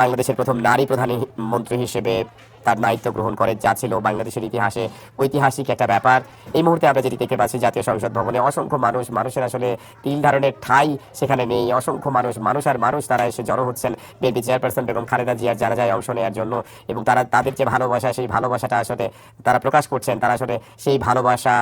বাংলাদেশের প্রথম নারী প্রধানমন্ত্রী হিসেবে তার দায়িত্ব গ্রহণ করে, যা ছিল বাংলাদেশের ইতিহাসে ঐতিহাসিক একটা ব্যাপার। এই মুহূর্তে আমরা যেটি দেখতে পাচ্ছি, জাতীয় সংসদ ভবনে অসংখ্য মানুষ, মানুষের আসলে তিন ধরনের ঠাই সেখানে নেই। অসংখ্য মানুষ মানুষ আর মানুষ তারা এসে জড়ো হচ্ছেন বিএনপি চেয়ারপারসন বেগম খালেদা জিয়ার জানা যায় অংশ নেওয়ার জন্য এবং তারা তাদের যে ভালোবাসা, সেই ভালোবাসাটা আসলে তারা প্রকাশ করছেন। তারা আসলে সেই ভালোবাসা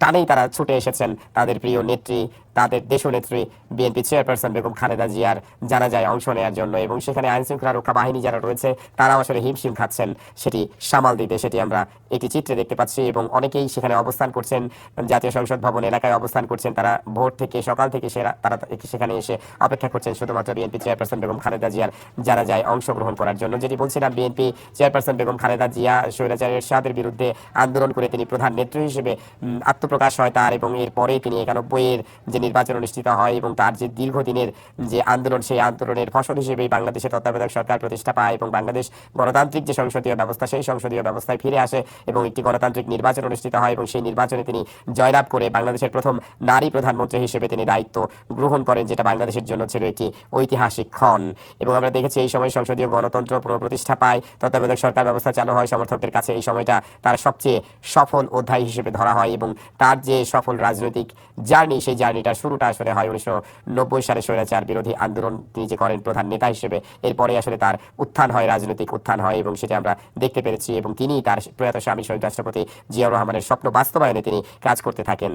টানেই তারা ছুটে এসেছেন। তাদের প্রিয় নেত্রী, তাদের দেশনেত্রী বিএনপি চেয়ারপারসন বেগম খালেদা জিয়ার জানা যায় অংশ নেওয়ার জন্য এবং সেখানে আইন শৃঙ্খলা রক্ষা বাহিনী যারা রয়েছে, তারাও আসলে হিমশিম খাচ্ছেন। সেটি সামাল দিতে, সেটি আমরা একটি চিত্রে দেখতে পাচ্ছি এবং অনেকেই সেখানে অবস্থান করছেন। জাতীয় সংসদ ভবন এলাকায় অবস্থান করছেন। তারা ভোর থেকে, সকাল থেকে সেরা- তারা সেখানে এসে অপেক্ষা করছেন শুধুমাত্র বিএনপি চেয়ারপারসন বেগম খালেদা জিয়ার। যারা যায় অংশগ্রহণ করার জন্য। যেটি বলছিলাম, বিএনপি চেয়ারপারসন বেগম খালেদা জিয়া স্বৈরাচার এরশাদের বিরুদ্ধে আন্দোলন করে তিনি প্রধান নেত্রী হিসেবে আত্মপ্রকাশ হয় তার এবং এরপরে তিনি একানব্বই এর যে নির্বাচন অনুষ্ঠিত হয় এবং তার যে দীর্ঘদিনের যে আন্দোলন, সেই আন্দোলনের ফসল হিসেবেই বাংলাদেশের তত্ত্বাবধায়ক সরকার প্রতিষ্ঠা পায় এবং বাংলাদেশ গণতান্ত্রিক যে সংসদীয় ব্যবস্থা, সেই সংসদীয় ব্যবস্থায় ফিরে আসে এবং একটি গণতান্ত্রিক নির্বাচন অনুষ্ঠিত হয় এবং সেই নির্বাচনে তিনি জয়লাভ করে বাংলাদেশের প্রথম নারী প্রধানমন্ত্রী হিসেবে তিনি দায়িত্ব গ্রহণ করেন, যেটা বাংলাদেশের জন্য ছিল একটি ঐতিহাসিক ক্ষণ। এবং আমরা দেখেছি এই সময় সংসদীয় গণতন্ত্র পুনঃপ্রতিষ্ঠা পায়, তত্ত্বাবধায়ক সরকার ব্যবস্থা চালু হয়, সমর্থকদের কাছে এই সময়টা তার সবচেয়ে সফল অধ্যায় হিসেবে ধরা হয় এবং তার যে সফল রাজনৈতিক জার্নি, সেই জার্নিটার শুরুটা আসলে হয় উনিশশো নব্বই সালে স্বৈরাচার বিরোধী আন্দোলন তিনি যে করেন প্রধান নেতা হিসেবে, এরপরে আসলে তার উত্থান হয়, রাজনৈতিক উত্থান হয় এবং সেটা আমরা দেখতে পেরেছি এবং তিনি তার প্রয়াত স্বামী শহীদ রাষ্ট্রপতি জিয়াউর রহমানের স্বপ্ন বাস্তবায়নে তিনি কাজ করতে থাকেন।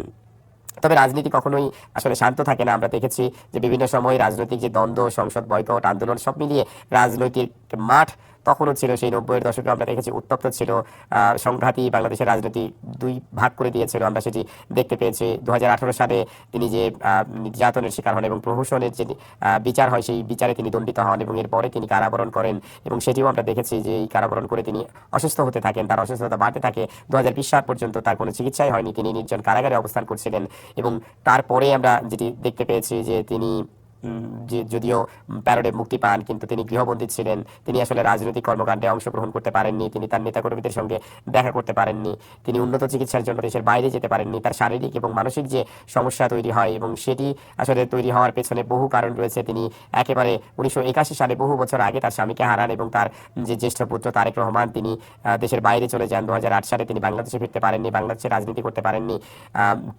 তবে রাজনীতি কখনোই আসলে শান্ত থাকে না। আমরা দেখেছি যে বিভিন্ন সময় রাজনৈতিক যে দ্বন্দ্ব, সংসদ বয়কট, আন্দোলন সব মিলিয়ে রাজনৈতিক মাঠ তখনও ছিল সেই নব্বইয়ের দশকে আমরা দেখেছি উত্তপ্ত ছিল সংঘাতই বাংলাদেশের রাজনীতি দুই ভাগ করে দিয়েছিল। আমরা সেটি দেখতে পেয়েছি দু হাজার আঠারো সালে তিনি যে নির্যাতনের শিকার হন এবং প্রহসনের যে বিচার হয় সেই বিচারে তিনি দণ্ডিত হন এবং এরপরে তিনি কারাবরণ করেন এবং সেটিও আমরা দেখেছি যে এই কারাবরণ করে তিনি অসুস্থ হতে থাকেন, তার অসুস্থতা বাড়তে থাকে। দু হাজার বিশ সাল পর্যন্ত তার কোনো চিকিৎসাই হয়নি, তিনি নির্জন কারাগারে অবস্থান করছিলেন এবং তারপরে আমরা যেটি দেখতে পেয়েছি যে তিনি যে যদিও প্যারোডে মুক্তি পান, কিন্তু তিনি গৃহবন্দী ছিলেন। তিনি আসলে রাজনৈতিক কর্মকাণ্ডে অংশগ্রহণ করতে পারেননি। তিনি তার নেতাকর্মীদের সঙ্গে দেখা করতে পারেননি। তিনি উন্নত চিকিৎসার জন্য দেশের বাইরে যেতে পারেননি। তার শারীরিক এবং মানসিক যে সমস্যা তৈরি হয় এবং সেটি আসলে তৈরি হওয়ার পেছনে বহু কারণ রয়েছে, তিনি একেবারে উনিশশো একাশি সালে বহু বছর আগে তার স্বামীকে হারান এবং তার যে জ্যেষ্ঠ পুত্র তারেক রহমান, তিনি দেশের বাইরে চলে যান। দু হাজার আট সালে তিনি বাংলাদেশে ফিরতে পারেননি, বাংলাদেশে রাজনীতি করতে পারেননি।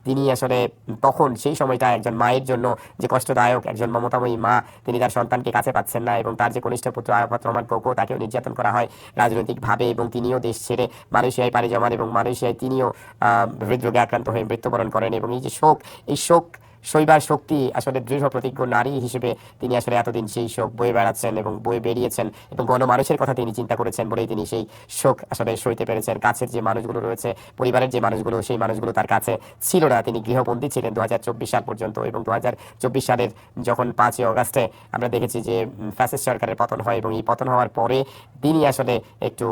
তিনি আসলে তখন সেই সময়টা একজন মায়ের জন্য যে কষ্টদায়ক, একজন মমতাময়ী মা, তিনি তার সন্তানকে কাছে পাচ্ছেন না এবং তার যে কনিষ্ঠ পুত্র আরাফাত রহমান কোকো তাকেও নির্যাতন করা হয় রাজনৈতিকভাবে এবং তিনিও দেশ ছেড়ে মালয়েশিয়ায় পাড়ি জমান এবং মালয়েশিয়ায় তিনিও হৃদরোগে আক্রান্ত হয়ে মৃত্যুবরণ করেন এবং এই যে শোক, এই শোক শৈবার শক্তি আসলে দৃঢ় প্রতিজ্ঞ নারী হিসেবে তিনি আসলে এতদিন সেই শোক বয়ে বেড়াচ্ছেন এবং বয়ে বেরিয়েছেন এবং গণমানুষের কথা তিনি চিন্তা করেছেন বলেই তিনি সেই শোক আসলে সইতে পেরেছেন। কাছের যে মানুষগুলো রয়েছে, পরিবারের যে মানুষগুলো, সেই মানুষগুলো তার কাছে ছিল না। তিনি গৃহবন্দী ছিলেন দু হাজার চব্বিশ সাল পর্যন্ত এবং দু হাজার চব্বিশ সালের যখন পাঁচই অগাস্টে আমরা দেখেছি যে ফ্যাসিস্ট সরকারের পতন হয় এবং এই পতন হওয়ার পরে তিনি আসলে একটু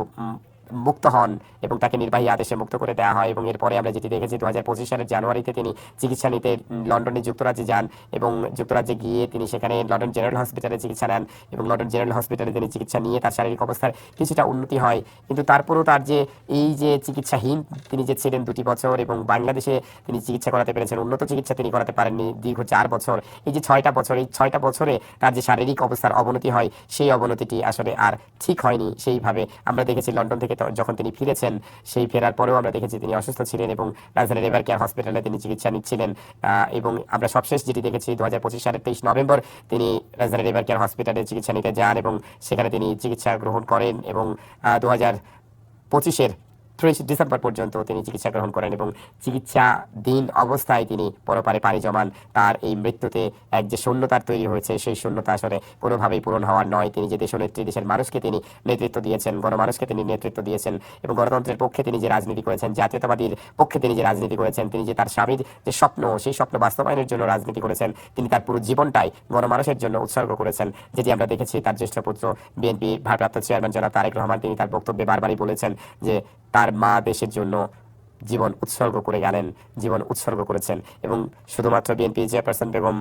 মুক্ত হন এবং তাকে নির্বাহী আদেশে মুক্ত করে দেওয়া হয় এবং এরপরে আমরা যেটি দেখেছি দু হাজার পঁচিশ সালের জানুয়ারিতে তিনি চিকিৎসা নিতে লন্ডনে যুক্তরাজ্যে যান এবং যুক্তরাজ্যে গিয়ে তিনি সেখানে লন্ডন জেনারেল হসপিটালে চিকিৎসা নেন এবং লন্ডন জেনারেল হসপিটালে তিনি চিকিৎসা নিয়ে তার শারীরিক অবস্থার কিছুটা উন্নতি হয়। কিন্তু তারপরেও তার যে এই যে চিকিৎসাহীন তিনি যে ছিলেন দুটি বছর এবং বাংলাদেশে তিনি চিকিৎসা করাতে পেরেছেন, উন্নত চিকিৎসা তিনি করাতে পারেননি দীর্ঘ চার বছর। এই যে ছয়টা বছর, এই ছয়টা বছরে তার যে শারীরিক অবস্থার অবনতি হয়, সেই অবনতিটি আসলে আর ঠিক হয়নি। সেইভাবে আমরা দেখেছি লন্ডন থেকে তো- যখন তিনি ফিরেছেন, সেই ফেরার পরেও আমরা দেখেছি তিনি অসুস্থ ছিলেন এবং রাজধানী এবার কেয়ার হসপিটালে তিনি চিকিৎসা নিচ্ছিলেন। এবং আমরা সবশেষ যেটি দেখেছি দু হাজার পঁচিশ সালের তেইশ নভেম্বর তিনি রাজধানী এবার কেয়ার হসপিটালে চিকিৎসা নিতে যান এবং সেখানে তিনি চিকিৎসা গ্রহণ করেন এবং দু হাজার পঁচিশের ত্রিশ ডিসেম্বর পর্যন্ত তিনি চিকিৎসা গ্রহণ করেন এবং চিকিৎসা দিন অবস্থায় তিনি পরপারে পাড়ি জমান। তার এই মৃত্যুতে এক যে শূন্যতার তৈরি হয়েছে, সেই শূন্যতা আসলে কোনোভাবেই পূরণ হওয়ার নয়। তিনি যে দেশনেত্রী, দেশের মানুষকে তিনি নেতৃত্ব দিয়েছেন, গণমানুষকে তিনি নেতৃত্ব দিয়েছেন এবং গণতন্ত্রের পক্ষে তিনি যে রাজনীতি করেছেন, জাতীয়তাবাদীর পক্ষে তিনি যে রাজনীতি করেছেন, তিনি যে তার স্বামীর যে স্বপ্ন, সেই স্বপ্ন বাস্তবায়নের জন্য রাজনীতি করেছেন, তিনি তার পুরো জীবনটাই গণমানুষের জন্য উৎসর্গ করেছেন। যেটি আমরা দেখেছি, তার জ্যেষ্ঠ পুত্র বিএনপি ভারপ্রাপ্ত চেয়ারম্যান জনাব তারেক রহমান, তিনি তার বক্তব্যে বারবারই বলেছেন যে তার মা দেশের জন্য জীবন উৎসর্গ করে গেলেন, জীবন উৎসর্গ করেছেন। এবং শুধুমাত্র BNP chairperson Begum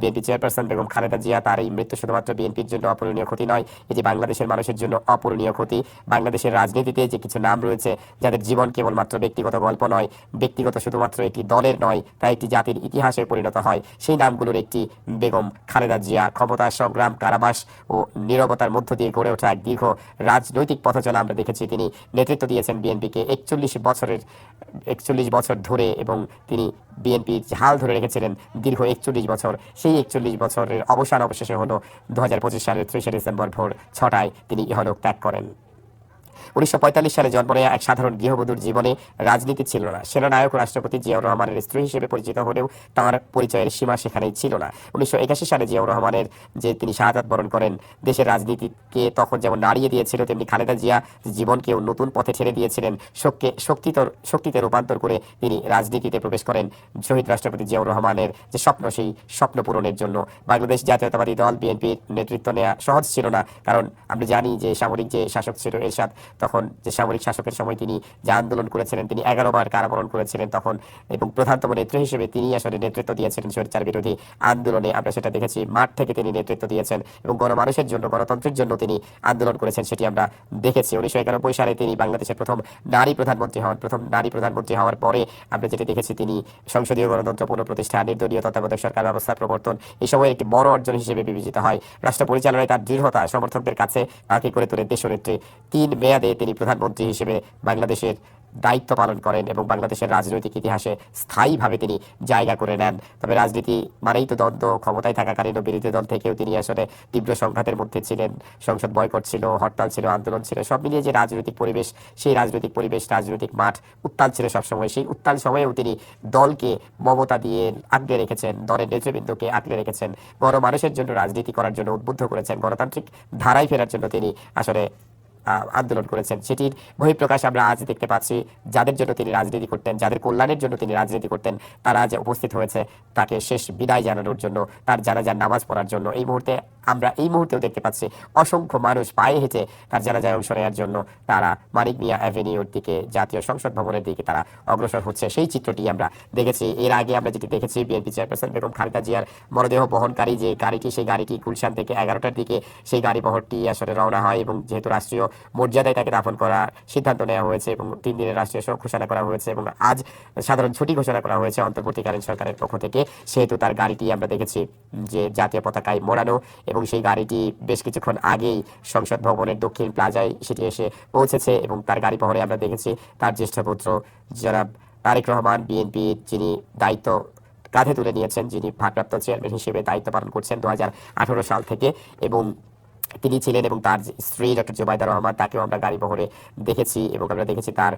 BNP chairperson Begum Khaleda Zia তার এই মৃত্যু শুধুমাত্র বিএনপির জন্য অপূরণীয় ক্ষতি নয়, এটি বাংলাদেশের মানুষের জন্য অপূরণীয় ক্ষতি। বাংলাদেশের রাজনীতিতে যে কিছু নাম রয়েছে, যাদের জীবন কেবলমাত্র ব্যক্তিগত গল্প নয়, ব্যক্তিগত শুধুমাত্র একটি দলের নয়, তা একটি জাতির ইতিহাসে পরিণত হয়। সেই নামগুলোর একটি বেগম খালেদা জিয়া ক্ষমতা, সংগ্রাম, কারাবাস ও নীরবতার মধ্য দিয়ে গড়ে ওঠা এক দীর্ঘ রাজনৈতিক পথচলা আমরা দেখেছি। তিনি নেতৃত্ব দিয়েছেন বিএনপিকে একচল্লিশ বছরের একচল্লিশ বছর ধরে এবং তিনি বিএনপির হাল ধরে রেখেছিলেন দীর্ঘ একচল্লিশ বছর। সেই একচল্লিশ বছরের অবসান অবশেষে হলো দু হাজার পঁচিশ সালের ত্রিশে ডিসেম্বর ভোর ছটায় তিনি ইহলোক ত্যাগ করেন। উনিশশো পঁয়তাল্লিশ সালে জন্ম নেওয়া এক সাধারণ গৃহবধূর জীবনে রাজনীতি ছিল না। সেনানায়ক রাষ্ট্রপতি জিয়াউর রহমানের স্ত্রী হিসেবে পরিচিত হলেও তাঁর পরিচয়ের সীমা সেখানেই ছিল না। উনিশশো একাশি সালে জিয়াউর রহমানের যে তিনি শাহাদাত বরণ করেন, দেশের রাজনীতিকে তখন যেমন নাড়িয়ে দিয়েছিল, তেমনি খালেদা জিয়া জীবনকেও নতুন পথে ছেড়ে দিয়েছিলেন। শোককে শক্তিতর শক্তিতে রূপান্তর করে তিনি রাজনীতিতে প্রবেশ করেন। শহীদ রাষ্ট্রপতি জিয়াউর রহমানের যে স্বপ্ন, সেই স্বপ্ন পূরণের জন্য বাংলাদেশ জাতীয়তাবাদী দল, বিএনপির নেতৃত্ব নেওয়া সহজ ছিল না। কারণ আমরা জানি যে সামরিক যে শাসক ছিল এরশাদ তখন যে সামরিক শাসকের সময় তিনি যে আন্দোলন করেছিলেন, তিনি এগারো বার কারাবরণ করেছিলেন তখন এবং প্রধানতম নেত্রী হিসেবে তিনি আসলে নেতৃত্ব দিয়েছিলেন স্বৈরাচার বিরোধী আন্দোলনে। আমরা সেটা দেখেছি, মাঠ থেকে তিনি নেতৃত্ব দিয়েছেন এবং গণমানুষের জন্য, গণতন্ত্রের জন্য তিনি আন্দোলন করেছেন, সেটি আমরা দেখেছি। উনিশশো একানব্বই সালে তিনি বাংলাদেশের প্রথম নারী প্রধানমন্ত্রী হন। প্রথম নারী প্রধানমন্ত্রী হওয়ার পরে আমরা যেটি দেখেছি, তিনি সংসদীয় গণতন্ত্র পুনঃপ্রতিষ্ঠা নির্দলীয় তত্ত্বাবধায়ক সরকার ব্যবস্থার প্রবর্তন এই সময় একটি বড় অর্জন হিসেবে বিবেচিত হয়। রাষ্ট্র পরিচালনায় তার দৃঢ়তা সমর্থকদের কাছে তাকে করে তোলেন দেশনেত্রী। তিন মেয়াদে তিনি প্রধানমন্ত্রী হিসেবে বাংলাদেশের দায়িত্ব পালন করেন এবং বাংলাদেশের রাজনৈতিক ইতিহাসে স্থায়ীভাবে তিনি জায়গা করে নেন। তবে রাজনীতি মানেই তো দ্বন্দ্ব, ক্ষমতায় থাকাকালীন ও বিরোধী দল থেকেও তিনি আসলে তীব্র সংঘাতের মধ্যে ছিলেন। সংসদ বয়কট ছিল, হরতাল ছিল, আন্দোলন ছিল, সব মিলিয়ে যে রাজনৈতিক পরিবেশ, সেই রাজনৈতিক পরিবেশ, রাজনৈতিক মাঠ উত্তাল ছিল সবসময়। সেই উত্তাল সময়েও তিনি দলকে মমতা দিয়ে আগলে রেখেছেন, দলের নেতৃবৃন্দকে আগলে রেখেছেন। বড় মানুষের জন্য রাজনীতি করার জন্য উদ্বুদ্ধ করেছেন, গণতান্ত্রিক ধারায় ফেরার জন্য তিনি আসলে আন্দোলন করেছেন। সেটির বহিঃপ্রকাশ আমরা আজ দেখতে পাচ্ছি। যাদের জন্য তিনি রাজনীতি করতেন, যাদের কল্যাণের জন্য তিনি রাজনীতি করতেন, তারা আজ উপস্থিত হয়েছে। তাকে শেষ বিদায় জানানোর জন্য, তার জানাজার নামাজ পড়ার জন্য। এই মুহূর্তে আমরা এই মুহূর্তেও দেখতে পাচ্ছি অসংখ্য মানুষ পায়ে হেঁটে তার জানাজায় অংশ নেওয়ার জন্য তারা মানিক মিয়া অ্যাভিনিউর দিকে, জাতীয় সংসদ ভবনের দিকে তারা অগ্রসর হচ্ছে। সেই চিত্রটি আমরা দেখেছি। এর আগে আমরা যেটি দেখেছি, বিএনপি চেয়ারপারসন বেগম খালেদা জিয়ার মরদেহ বহনকারী যে গাড়িটি, সেই গাড়িটি গুলশান থেকে এগারোটার দিকে সেই গাড়ি বহরটি আসলে রওনা হয় এবং যেহেতু রাষ্ট্রীয় মর্যাদায় তাকে দাফন করার সিদ্ধান্ত নেওয়া হয়েছে এবং তিন দিনের রাষ্ট্রীয় শোক ঘোষণা করা হয়েছে এবং আজ সাধারণ ছুটি ঘোষণা করা হয়েছে অন্তর্বর্তীকালীন সরকারের পক্ষ থেকে, সেহেতু তার গাড়িটি আমরা দেখেছি যে জাতীয় পতাকায় মোড়ানো এবং সেই গাড়িটি বেশ কিছুক্ষণ আগেই সংসদ ভবনের দক্ষিণ প্লাজায় সেটি এসে পৌঁছেছে এবং তার গাড়ি বহরে আমরা দেখেছি তার জ্যেষ্ঠ পুত্র জনাব তারেক রহমান বিএনপির যিনি দায়িত্ব কাঁধে তুলে নিয়েছেন, যিনি ভারপ্রাপ্ত চেয়ারম্যান হিসেবে দায়িত্ব পালন করছেন দু হাজার আঠেরো সাল থেকে এবং তিনি ছিলেন এবং তার স্ত্রী ডক্টর জুবাইদা রহমান, তাকেও আমরা গাড়ি বহরে দেখেছি এবং আমরা দেখেছি তার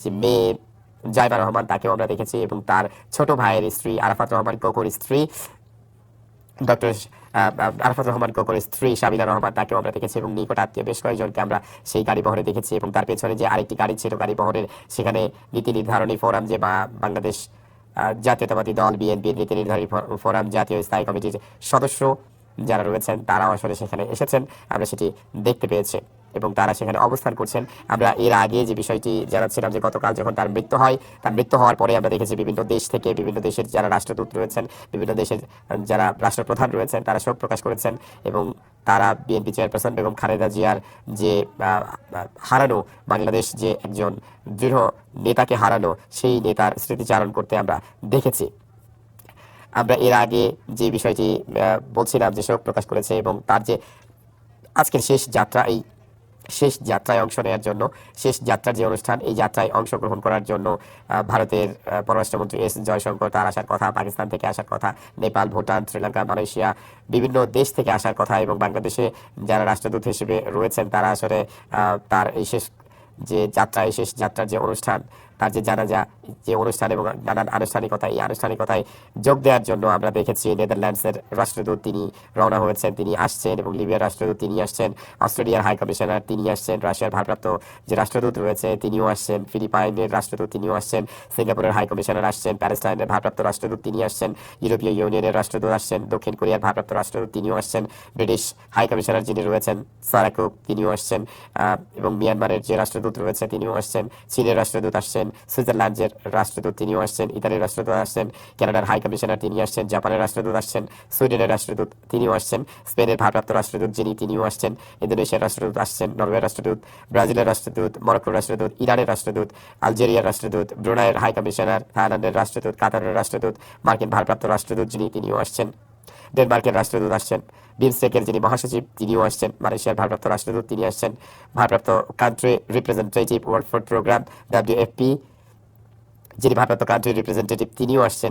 যে মেয়ে জাইবা রহমান, তাকেও আমরা দেখেছি এবং তার ছোট ভাইয়ের স্ত্রী আরাফাত রহমান কোকর স্ত্রী ডক্টর আরফাত রহমান কোকর স্ত্রী সাবিনা রহমান তাকেও আমরা দেখেছি এবং নিকট আত্মীয় বেশ কয়েকজনকে আমরা সেই গাড়ি বহরে দেখেছি এবং তার পেছনে যে আরেকটি গাড়ি ছিল গাড়ি বহরের, সেখানে নীতি নির্ধারণী ফোরাম যে বাংলাদেশ জাতীয়তাবাদী দল বিএনপির নীতি নির্ধারণী ফোরাম জাতীয় স্থায়ী কমিটির সদস্য যারা রয়েছেন, তারাও আসলে সেখানে এসেছেন। আমরা সেটি দেখতে পেয়েছি এবং তারা সেখানে অবস্থান করছেন। আমরা এর আগে যে বিষয়টি জানাচ্ছিলাম যে গতকাল যখন তার মৃত্যু হয়, তার মৃত্যু হওয়ার পরে আমরা দেখেছি বিভিন্ন দেশ থেকে বিভিন্ন দেশের যারা রাষ্ট্রদূত রয়েছেন, বিভিন্ন দেশের যারা রাষ্ট্রপ্রধান রয়েছেন, তারা শোক প্রকাশ করেছেন এবং তারা বিএনপি চেয়ারপারসন বেগম খালেদা জিয়ার যে হারানো বাংলাদেশ যে একজন দৃঢ় নেতাকে হারানো, সেই নেতার স্মৃতিচারণ করতে আমরা দেখেছি। আমরা এর আগে যে বিষয়টি বলছিলাম যে শোক প্রকাশ করেছে এবং তার যে আজকের শেষ যাত্রা, এই শেষ যাত্রায় অংশ নেওয়ার জন্য, শেষ যাত্রার যে অনুষ্ঠান, এই যাত্রায় অংশগ্রহণ করার জন্য ভারতের পররাষ্ট্রমন্ত্রী এস জয়শঙ্কর তার আসার কথা, পাকিস্তান থেকে আসার কথা, নেপাল, ভুটান, শ্রীলঙ্কা, মালয়েশিয়া, বিভিন্ন দেশ থেকে আসার কথা এবং বাংলাদেশে যারা রাষ্ট্রদূত হিসেবে রয়েছেন, তারা আসলে তার এই শেষ যে যাত্রা, এই শেষ যাত্রার যে অনুষ্ঠান তার যে জানাজা যে অনুষ্ঠান এবং নানান আনুষ্ঠানিকতা এই আনুষ্ঠানিকতায় যোগ দেওয়ার জন্য আমরা দেখেছি নেদারল্যান্ডসের রাষ্ট্রদূত তিনি রওনা হয়েছেন, তিনি আসছেন এবং লিবিয়ার রাষ্ট্রদূত তিনি আসছেন, অস্ট্রেলিয়ার হাই কমিশনার তিনি আসছেন, রাশিয়ার ভারপ্রাপ্ত যে রাষ্ট্রদূত রয়েছে তিনিও আসছেন, ফিলিপাইনের রাষ্ট্রদূত তিনিও আসছেন, সিঙ্গাপুরের হাই কমিশনার আসছেন, প্যালেস্টাইনের ভারপ্রাপ্ত রাষ্ট্রদূত তিনি আসছেন, ইউরোপীয় ইউনিয়নের রাষ্ট্রদূত আসছেন, দক্ষিণ কোরিয়ার ভারপ্রাপ্ত রাষ্ট্রদূত তিনিও আসছেন, ব্রিটিশ হাই কমিশনার যিনি রয়েছেন সারাকুক তিনিও আসছেন এবং মিয়ানমারের যে রাষ্ট্রদূত রয়েছে তিনিও আসছেন, চীনের রাষ্ট্রদূত আসছেন সুইজারল্যান্ডের রাষ্ট্রদূত তিনিও আসছেন, ইতালির রাষ্ট্রদূত আসছেন, কানাডার হাই কমিশনার তিনি আসছেন, জাপানের রাষ্ট্রদূত আসছেন, সুইডেনের রাষ্ট্রদূত তিনিও আসছেন, স্পেনের ভারপ্রাপ্ত রাষ্ট্রদূত যিনি তিনিও আসছেন, ইন্দোনেশিয়ার রাষ্ট্রদূত আসছেন, নরওয়ের রাষ্ট্রদূত, ব্রাজিলের রাষ্ট্রদূত, মরক্কোর রাষ্ট্রদূত, ইরানের রাষ্ট্রদূত, আলজেরিয়ার রাষ্ট্রদূত, ব্রুনাইয়ের হাই কমিশনার, থাইল্যান্ডের রাষ্ট্রদূত, কাতারের রাষ্ট্রদূত, মার্কিন ভারপ্রাপ্ত রাষ্ট্রদূত যিনি তিনিও আসছেন। ডেনমার্কের রাষ্ট্রদূত আসছেন। বিমস্টেকের যিনি মহাসচিব, তিনিও আসছেন। মালয়েশিয়ার ভারপ্রাপ্ত রাষ্ট্রদূত তিনি আসছেন। ভারপ্রাপ্ত country representative world food programme WFP যিনি ভারপ্রাপ্ত কান্ট্রি রিপ্রেজেন্টেটিভ তিনিও আসছেন।